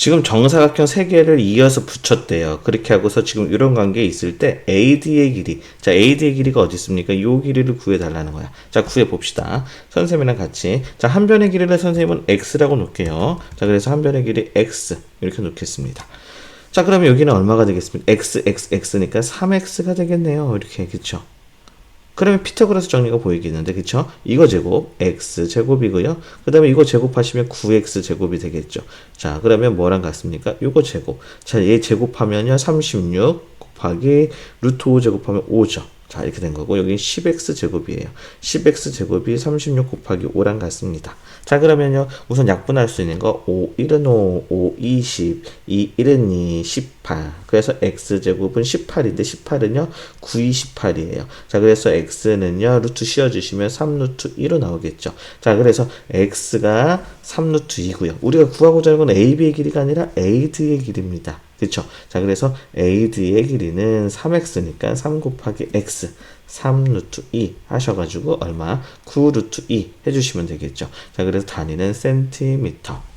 지금 정사각형 세 개를 이어서 붙였대요. 그렇게 하고서 지금 이런 관계에 있을 때 AD의 길이. 자, AD의 길이가 어디 있습니까? 요 길이를 구해달라는 거야. 자, 구해봅시다. 선생님이랑 같이. 자, 한 변의 길이를 선생님은 X라고 놓을게요. 자, 그래서 한 변의 길이 X. 이렇게 놓겠습니다. 자, 그러면 여기는 얼마가 되겠습니까? X, X, X니까 3X가 되겠네요. 이렇게, 그쵸? 그 러면 피타고라스 정리가 보이겠는데 그쵸? 이거 제곱 x 제곱이고요. 그 다음에 이거 제곱하시면 9x 제곱이 되겠죠. 자 그러면 뭐랑 같습니까? 이거 제곱. 자얘 제곱하면요 36 곱하기 루트 5 제곱하면 5죠. 자 이렇게 된 거고 여기 10x 제곱이에요. 10x 제곱이 36 곱하기 5랑 같습니다. 자 그러면요 우선 약분할 수 있는 거 5, 1은 5, 5, 20, 2, 1은 2, 18 그래서 x제곱은 18인데 18은요 9, 28이에요. 자 그래서 x는요 루트 씌워주시면 3루트 2로 나오겠죠. 자 그래서 x가 3루트 2고요. 우리가 구하고자 하는 건 ab의 길이가 아니라 ad의 길이입니다. 그쵸? 자 그래서 ad의 길이는 3x니까 3 곱하기 x 3 루트 2 하셔가지고 얼마? 9 루트 2 해주시면 되겠죠. 자, 그래서 단위는 센티미터.